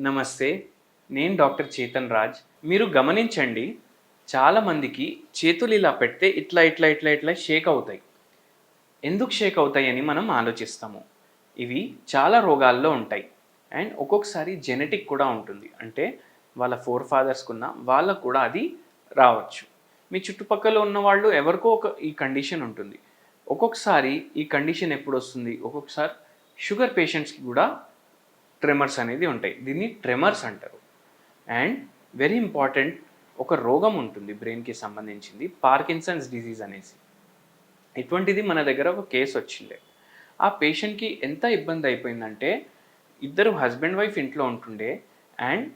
నమస్తే నేను డాక్టర్ చేతన్ రాజ్. మీరు గమనించండి చాలామందికి చేతులు ఇలా పెడితే ఇట్లా ఇట్లా ఇట్లా ఇట్లా షేక్ అవుతాయి. ఎందుకు షేక్ అవుతాయని మనం ఆలోచిస్తాము. ఇవి చాలా రోగాల్లో ఉంటాయి. అండ్ ఒక్కొక్కసారి జెనెటిక్ కూడా ఉంటుంది. అంటే వాళ్ళ ఫోర్ ఫాదర్స్కున్న వాళ్ళకు కూడా అది రావచ్చు. మీ చుట్టుపక్కల ఉన్న వాళ్ళు ఎవరికో ఒక ఈ కండిషన్ ఉంటుంది. ఒక్కొక్కసారి ఈ కండిషన్ ఎప్పుడు వస్తుంది? ఒక్కొక్కసారి షుగర్ పేషెంట్స్కి కూడా ట్రెమర్స్ అనేది ఉంటాయి. దీన్ని ట్రెమర్స్ అంటారు. అండ్ వెరీ ఇంపార్టెంట్ ఒక రోగం ఉంటుంది బ్రెయిన్కి సంబంధించింది పార్కిన్సన్స్ డిసీజ్ అనేసి. ఇటువంటిది మన దగ్గర ఒక కేసు వచ్చిండే ఆ పేషెంట్కి ఎంత ఇబ్బంది అయిపోయిందంటే ఇద్దరు హస్బెండ్ వైఫ్ ఇంట్లో ఉంటుండే అండ్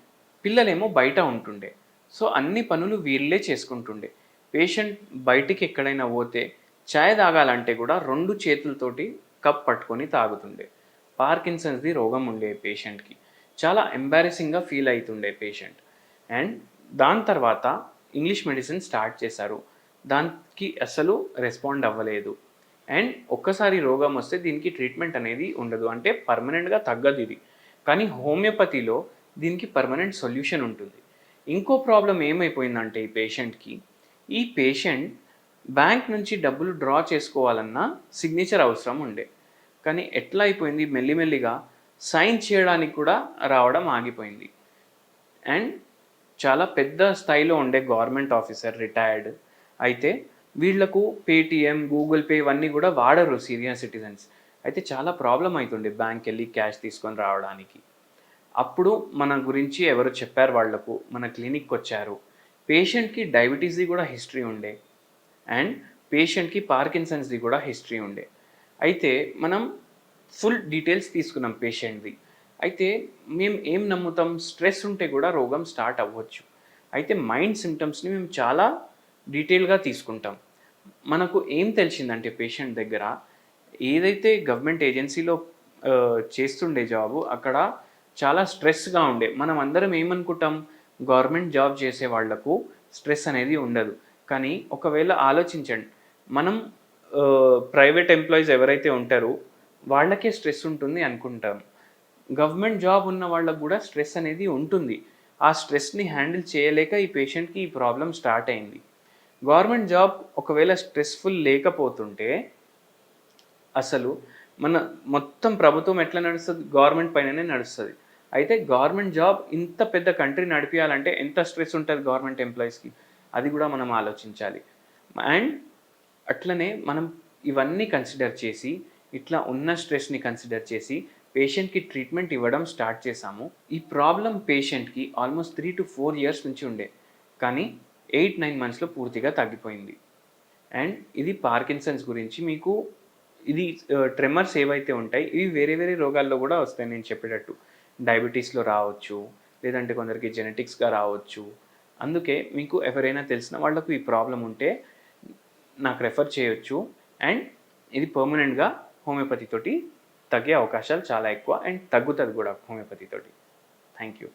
పిల్లలేమో బయట ఉంటుండే. సో అన్ని పనులు వీళ్ళే చేసుకుంటుండే. పేషెంట్ బయటికి ఎక్కడైనా పోతే ఛాయ్ తాగాలంటే కూడా రెండు చేతులతోటి కప్ పట్టుకొని తాగుతుండే. పార్కిన్సన్స్ది రోగం ఉండే పేషెంట్కి. చాలా ఎంబారెసింగ్గా ఫీల్ అవుతుండే పేషెంట్. అండ్ దాని తర్వాత ఇంగ్లీష్ మెడిసిన్ స్టార్ట్ చేశారు. దానికి అసలు రెస్పాండ్ అవ్వలేదు. అండ్ ఒక్కసారి రోగం వస్తే దీనికి ట్రీట్మెంట్ అనేది ఉండదు. అంటే పర్మనెంట్గా తగ్గదు ఇది. కానీ హోమియోపతిలో దీనికి పర్మనెంట్ సొల్యూషన్ ఉంటుంది. ఇంకో ప్రాబ్లం ఏమైపోయిందంటే ఈ పేషెంట్కి ఈ పేషెంట్ బ్యాంక్ నుంచి డబ్బులు డ్రా చేసుకోవాలన్నా సిగ్నేచర్ అవసరం ఉండే. కానీ ఎట్లా అయిపోయింది? మెల్లిమెల్లిగా సైన్ చేయడానికి కూడా రావడం ఆగిపోయింది. అండ్ చాలా పెద్ద స్థాయిలో ఉండే గవర్నమెంట్ ఆఫీసర్ రిటైర్డ్. అయితే వీళ్ళకు పేటిఎం గూగుల్ పే ఇవన్నీ కూడా వాడరు సీనియర్ సిటిజన్స్. అయితే చాలా ప్రాబ్లం అవుతుండే బ్యాంక్ వెళ్ళి క్యాష్ తీసుకొని రావడానికి. అప్పుడు మన గురించి ఎవరు చెప్పారు వాళ్ళకు? మన క్లినిక్కి వచ్చారు. పేషెంట్కి డయాబెటీస్ది కూడా హిస్టరీ ఉండే. అండ్ పేషెంట్కి పార్కిన్సన్స్ది కూడా హిస్టరీ ఉండే. అయితే మనం ఫుల్ డీటెయిల్స్ తీసుకున్నాం పేషెంట్ది అయితే మేము ఏం నమ్ముతాం? స్ట్రెస్ ఉంటే కూడా రోగం స్టార్ట్ అవ్వచ్చు. అయితే మైండ్ సిమ్టమ్స్ని మేము చాలా డీటెయిల్గా తీసుకుంటాం. మనకు ఏం తెలిసిందంటే పేషెంట్ దగ్గర ఏదైతే గవర్నమెంట్ ఏజెన్సీలో చేస్తుండే జాబు అక్కడ చాలా స్ట్రెస్గా ఉండే. మనం అందరం ఏమనుకుంటాం? గవర్నమెంట్ జాబ్ చేసే వాళ్ళకు స్ట్రెస్ అనేది ఉండదు. కానీ ఒకవేళ ఆలోచించండి. మనం ప్రైవేట్ ఎంప్లాయీస్ ఎవరైతే ఉంటారో వాళ్ళకే స్ట్రెస్ ఉంటుంది అనుకుంటాం. గవర్నమెంట్ జాబ్ ఉన్న వాళ్ళకు కూడా స్ట్రెస్ అనేది ఉంటుంది. ఆ స్ట్రెస్ని హ్యాండిల్ చేయలేక ఈ పేషెంట్కి ఈ ప్రాబ్లం స్టార్ట్ అయింది. గవర్నమెంట్ జాబ్ ఒకవేళ స్ట్రెస్ఫుల్ లేకపోతుంటే అసలు మన మొత్తం ప్రభుత్వం ఎట్లా నడుస్తుంది? గవర్నమెంట్ పైననే నడుస్తుంది. అయితే గవర్నమెంట్ జాబ్ ఇంత పెద్ద కంట్రీ నడిపించాలంటే ఎంత స్ట్రెస్ ఉంటుంది గవర్నమెంట్ ఎంప్లాయీస్కి అది కూడా మనం ఆలోచించాలి. అండ్ అట్లనే మనం ఇవన్నీ కన్సిడర్ చేసి ఇట్లా ఉన్న స్ట్రెస్ని కన్సిడర్ చేసి పేషెంట్కి ట్రీట్మెంట్ ఇవ్వడం స్టార్ట్ చేశాము ఈ ప్రాబ్లం పేషెంట్కి almost three to four years నుంచి ఉండే. కానీ ఎయిట్ నైన్ మంత్స్లో పూర్తిగా తగ్గిపోయింది. అండ్ ఇది పార్కిన్సన్స్ గురించి మీకు ఇది ట్రెమర్స్ ఏవైతే ఉంటాయి ఇవి వేరే వేరే రోగాల్లో కూడా వస్తాయి నేను చెప్పేటట్టు. డయాబెటీస్లో రావచ్చు లేదంటే కొందరికి జెనెటిక్స్గా రావచ్చు. అందుకే మీకు ఎవరైనా తెలిసిన వాళ్ళకు ఈ ప్రాబ్లం ఉంటే నాకు రెఫర్ చేయొచ్చు. అండ్ ఇది పర్మనెంట్గా హోమియోపతి తోటి తగ్గే అవకాశాలు చాలా ఎక్కువ అండ్ తగ్గుతుంది కూడా హోమియోపతి తోటి థ్యాంక్ యూ